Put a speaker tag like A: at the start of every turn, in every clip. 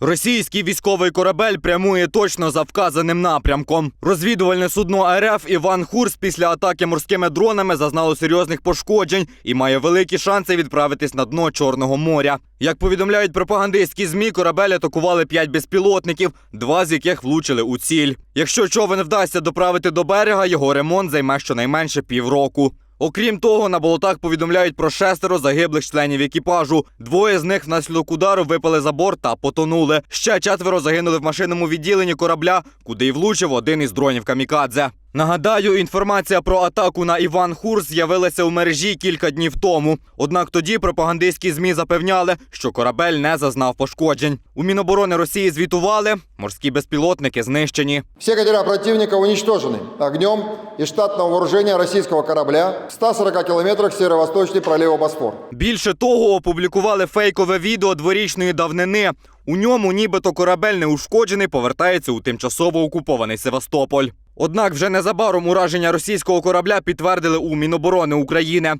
A: Російський військовий корабель прямує точно за вказаним напрямком. Розвідувальне судно РФ Іван Хурс після атаки морськими дронами зазнало серйозних пошкоджень і має великі шанси відправитись на дно Чорного моря. Як повідомляють пропагандистські змі, корабель атакували п'ять безпілотників, два з яких влучили у ціль. Якщо човен вдасться доправити до берега, його ремонт займе щонайменше півроку. Окрім того, на болотах повідомляють про шестеро загиблих членів екіпажу. Двоє з них внаслідок удару випали за борт та потонули. Ще четверо загинули в машинному відділенні корабля, куди й влучив один із дронів камікадзе. Нагадаю, інформація про атаку на Іван Хурс з'явилася у мережі кілька днів тому. Однак тоді пропагандистські змі запевняли, що корабель не зазнав пошкоджень. У Міноборони Росії звітували, морські безпілотники знищені.
B: Все катера противника уничтожены огнем из штатного вооружения российского корабля в 140 километрах северо-восточный пролива Босфор.
A: Більше того, опублікували фейкове відео дворічної давнини. У ньому нібито корабель неушкоджений повертається у тимчасово окупований Севастополь. Однак вже незабаром ураження російського корабля підтвердили у Міноборони України.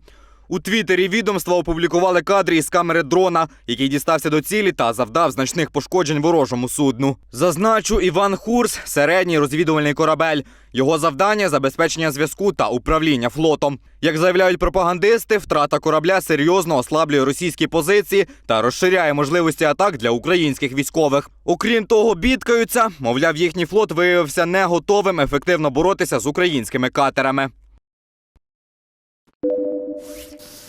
A: У Твіттері відомства опублікували кадри із камери дрона, який дістався до цілі та завдав значних пошкоджень ворожому судну. Зазначу, Іван Хурс середній розвідувальний корабель. Його завдання забезпечення зв'язку та управління флотом. Як заявляють пропагандисти, втрата корабля серйозно ослаблює російські позиції та розширяє можливості атак для українських військових. Окрім того, бідкаються, мовляв, їхній флот виявився не готовим ефективно боротися з українськими катерами. Hoşçakalın.